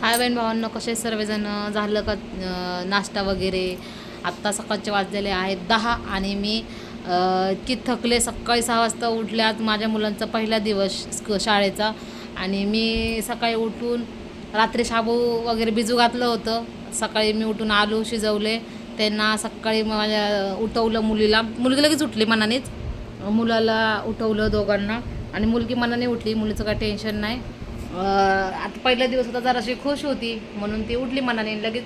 हाय बहीण भावांना कसे सर्वजण झालं का नाश्ता वगैरे? आत्ता सकाळचे वाजलेले आहेत दहा आणि मी इतकी थकले सकाळी सहा वाजता उठले. आज माझ्या मुलांचा पहिला दिवस शाळेचा. आणि मी सकाळी उठून रात्री शाबू वगैरे भिजू घातलं होतं. सकाळी मी उठून आलू शिजवले. त्यांना सकाळी माझ्या उठवलं मुलीला. मुलगी लगेच उठली मनानेच. मुलाला उठवलं दोघांना. आणि मुलगी मनाने उठली. मुलीचं काय टेन्शन नाही. आता पहिला दिवस होता जराशी खुश होती म्हणून ती उठली मनाने लगेच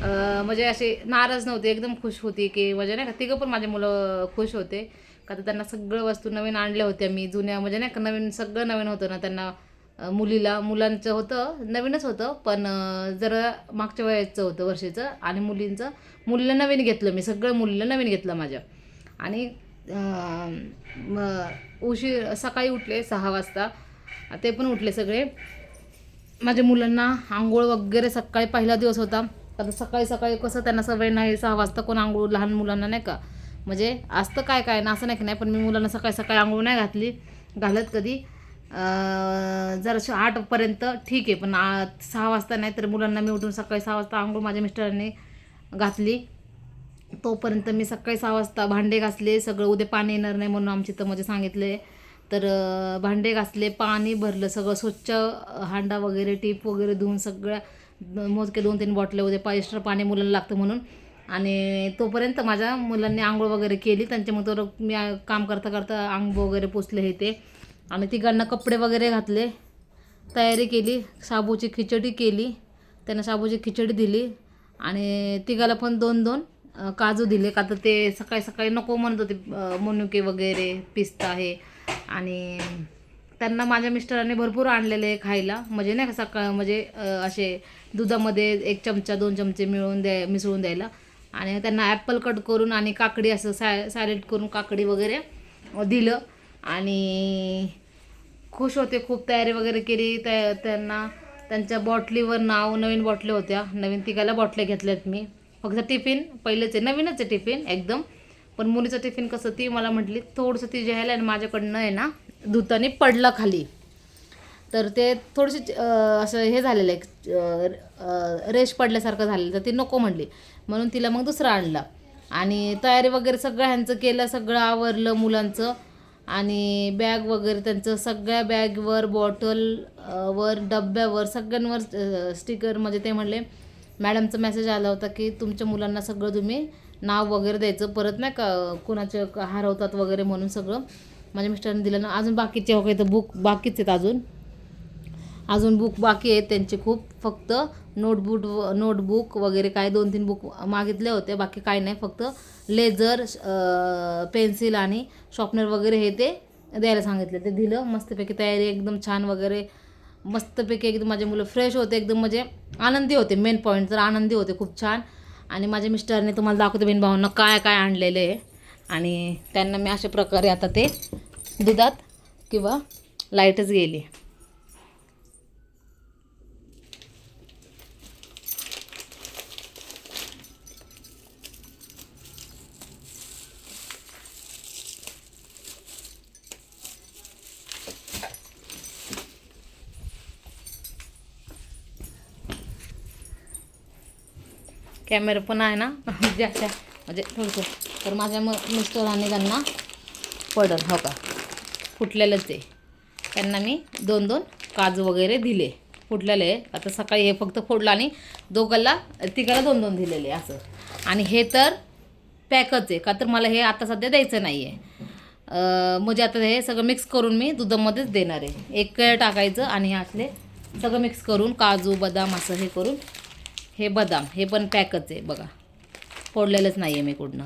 म्हणजे असे नाराज नव्हते एकदम खुश होती की म्हणजे नाही का तिघं पण माझे मुलं खुश होते. का तर त्यांना सगळं वस्तू नवीन आणल्या होत्या मी जुन्या म्हणजे नाही का नवीन सगळं नवीन होतं ना त्यांना मुलीला मुलांचं होतं नवीनच होतं पण जरा मागच्या वयाचं होतं वर्षीचं आणि मुलींचं मुलीला नवीन घेतलं मी सगळं मुलीला नवीन घेतलं माझ्या. आणि उशीर सकाळी उठले सहा वाजता ते पण उठले सगळे. माझ्या मुलांना आंघोळ वगैरे सकाळी पहिला दिवस होता. आता सकाळी सकाळी कसं त्यांना सवय नाही सहा वाजता कोण आंघोळ लहान मुलांना नाही का? म्हणजे असतं काय काय ना असं नाही की नाही पण मी मुलांना सकाळी सकाळी आंघोळ नाही घातली घालत कधी. अं, जराशी आठपर्यंत ठीक आहे पण आ सहा वाजता नाही तर मुलांना मी उठून सकाळी सहा वाजता आंघोळ माझ्या मिस्टरांनी घातली. तोपर्यंत मी सकाळी सहा वाजता भांडे घासले सगळं उद्या पाणी येणार नाही म्हणून आमची तर म्हणजे सांगितले. तर भांडे घासले पाणी भरलं सगळं स्वच्छ हांडा वगैरे टीप वगैरे धुवून सगळ्या मोजके दोन तीन बॉटले उद्या एक्स्ट्रा पाणी मुलांना लागतं म्हणून. आणि तोपर्यंत माझ्या मुलांनी आंघोळ वगैरे केली. त्यांच्यामुळे तर मी काम करता करता अंग वगैरे पुसले हे ते. आणि तिघांना कपडे वगैरे घातले. तयारी केली. शाबूची खिचडी केली. त्यांना शाबूची खिचडी दिली. आणि तिघाला पण दोन दोन काजू दिले. का तर ते सकाळी सकाळी नको म्हणत होते मनुके वगैरे पिस्ता हे. आणि त्यांना माझ्या मिस्टरांनी भरपूर आणलेले खायला. म्हणजे नाही का सकाळ म्हणजे असे दुधामध्ये एक चमचा दोन चमचे मिळवून द्या मिसळून द्यायला. आणि त्यांना ॲपल कट करून आणि काकडी असं सॅ सॅलेड करून काकडी वगैरे दिलं. आणि खुश होते खूप तयारी वगैरे केली. त्या त्यांना त्यांच्या बॉटलीवर नाव नवीन बॉटल्या होत्या. नवीन तिघाला बॉटल्या घेतल्यात मी. फक्त टिफिन पहिलेच आहे. नवीनच आहे टिफिन एकदम. पण मुलीचं टिफिन कसं ती मला म्हटली थोडंसं ती जे आहे ना माझ्याकडनं आहे ना धुताने पडलं खाली. तर ते थोडीशी असं हे झालेलं आहे रेश पडल्यासारखं झालेलं तर ती नको म्हणली. म्हणून तिला मग दुसरा आणला. आणि तयारी वगैरे सगळं ह्यांचं केलं सगळं आवरलं मुलांचं. आणि बॅग वगैरे त्यांचं सगळ्या बॅगवर बॉटल वर डब्यावर सगळ्यांवर स्टिकर म्हणजे ते म्हणले मॅडमचा मेसेज आला होता की तुमच्या मुलांना सगळं तुम्ही नाव वगैरे द्यायचं परत नाही का कुणाचे हरवतात वगैरे म्हणून सगळं. माझ्या मिस्टरांनी दिलं ना अजून बाकीचे हो काही तर बुक बाकीच आहेत अजून. अजून बुक बाकी आहेत त्यांचे खूप. फक्त नोटबुक नोटबुक वगैरे काय दोन तीन बुक मागितले होते बाकी काय नाही. फक्त लेझर पेन्सिल आणि शॉपनर वगैरे हे ते द्यायला सांगितले. ते दिलं मस्तपैकी तयारी एकदम छान वगैरे. मस्तपैकी एकदम माझे मुलं फ्रेश होते एकदम म्हणजे आनंदी होते मेन पॉईंट तर आनंदी होते खूप छान. आणि माझ्या मिस्टरने तुम्हाला दाखवते बहीण भाऊंना काय काय आणलेलं आहे. आणि त्यांना मी अशा प्रकारे आता ते दुधात किंवा लाईटच गेली. कॅमेरा पण आहे ना. ज्याच्या म्हणजे थोडंसं. तर माझ्या म मिस्टरांनी त्यांना पडल हो का? फुटलेलंच आहे त्यांना मी दोन दोन काजू वगैरे दिले. फुटलेले. आहे आता सकाळी हे फक्त फोडलं आणि दोघांना तिघाला दोन दोन दिलेले असं. आणि हे तर पॅकच आहे. का तर मला हे आता सध्या द्यायचं नाही आहे म्हणजे आता हे सगळं मिक्स करून मी दुधामध्येच देणार आहे. एक टाकायचं आणि हे असले सगळं मिक्स करून काजू बदाम असं हे करून हे बदाम हे पण पॅकच आहे बघा. फोडलेलंच नाही आहे मी कुठनं.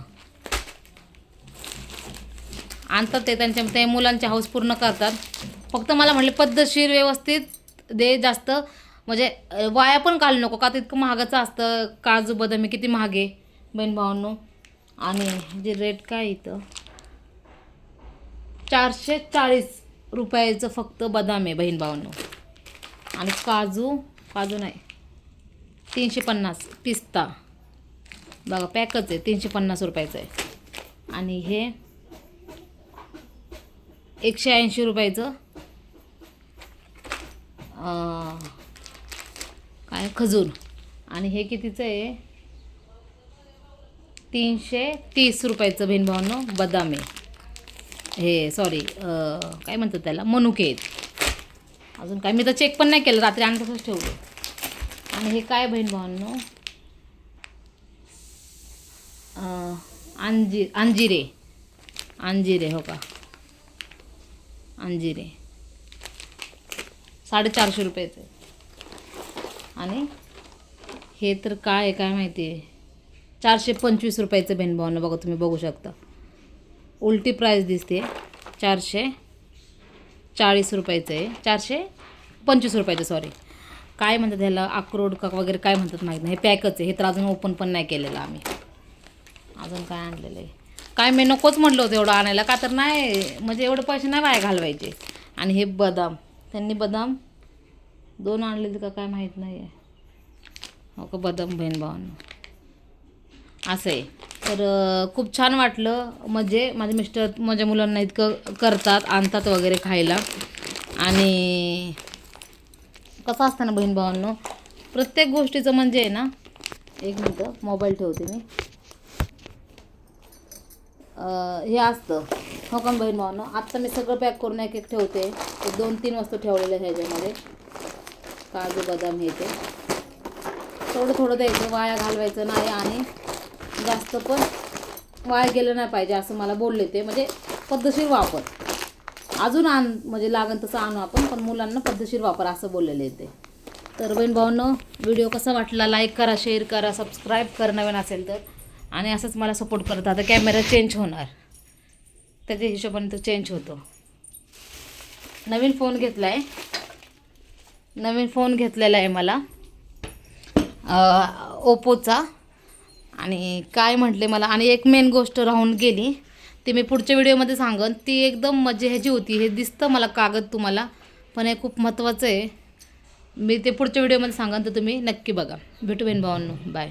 आणतात ते त्यांच्या ते मुलांचे हाऊस पूर्ण करतात. फक्त मला म्हटले पद्धतशीर व्यवस्थित दे जास्त. म्हणजे वाया पण घालू नको का तितकं इतकं महागाचं असतं? काजू बदाम किती महागे बहीण भावांनो. आणि जे रेट काय आहे इथं? चारशे चाळीस रुपयाचं फक्त बदाम आहे बहीण भावांनो. आणि काजू काजू नाही. तीनशे पन्नास पिस्ता. बघा पॅकच आहे. तीनशे पन्नास रुपयाचं आहे. आणि हे एकशे ऐंशी रुपयाचं काय? खजूर. आणि हे कितीचं आहे? तीनशे तीस रुपयाचं बहीण बदाम आहे. हे सॉरी काय म्हणतात त्याला? मनुके आहेत. अजून काय? मी तर चेक पण नाही केलं. रात्री आणि तसंच ठेवलं. आणि हे काय बहीण भावांनो? अंजी अंजिरे. अंजिरे हो का? अंजिरे. साडेचारशे रुपयाचं. आणि हे तर काय आहे काय माहिती आहे? चारशे पंचवीस रुपयाचं बहीण भावांना बघा तुम्ही बघू शकता. उलटी प्राईस दिसते. चारशे चाळीस रुपयाचं आहे. चारशे पंचवीस रुपयाचं सॉरी काय म्हणतात ह्याला? अक्रोड का वगैरे काय म्हणतात माहीत नाही. हे पॅकच आहे. हे तर अजून ओपन पण नाही केलेलं आम्ही. अजून काय आणलेलं आहे? काय मी नकोच म्हटलं होतं एवढं आणायला. का तर नाही म्हणजे एवढे पैसे नाही वाया घालवायचे. आणि हे बदाम. त्यांनी बदाम दोन आणलेले का काय माहीत नाही आहे हो का बदाम बहीण भावांना. असं आहे. तर खूप छान वाटलं. म्हणजे माझे मिस्टर माझ्या मुलांना इतकं करतात आणतात वगैरे खायला. आणि कसं असतं ना बहीण भावांनो? प्रत्येक गोष्टीचं म्हणजे आहे ना एक मिनटं मोबाईल ठेवते मी. हे असतं. हो का बहीण भावांनो? आत्ता मी सगळं पॅक करून एक एक ठेवते. एक दोन तीन वस्तू ठेवलेल्या ह्याच्यामध्ये. काजू बदाम हे ते. थोडं थोडं द्यायचं. वाया घालवायचं नाही आणि जास्त पण वाया गेलं नाही पाहिजे असं मला बोलले ते. म्हणजे पद्धतशीर वापर. अजून आण म्हणजे लागन तसं आणू आपण पण मुलांना पद्धतशीर वापर असं बोललेले ते. तर बहीण भाऊनं व्हिडिओ कसा वाटला लाईक करा शेअर करा सबस्क्राईब करा नवीन असेल तर. आणि असंच मला सपोर्ट करत आता कॅमेरा चेंज होणार. त्याच्या हिशोबाने तो चेंज होतो. नवीन फोन घेतला आहे नवीन फोन घेतलेला आहे मला. ओप्पोचा आणि काय म्हटले मला आणि एक मेन गोष्ट राहून गेली. ते मी पुढच्या व्हिडिओमध्ये सांगन. ती एकदम मजे ह्याची होती. हे दिसतं मला कागद तुम्हाला पण हे खूप महत्त्वाचं आहे. मी ते पुढच्या व्हिडिओमध्ये सांगन तर तुम्ही नक्की बघा. भेटू बहीण भावांनो बाय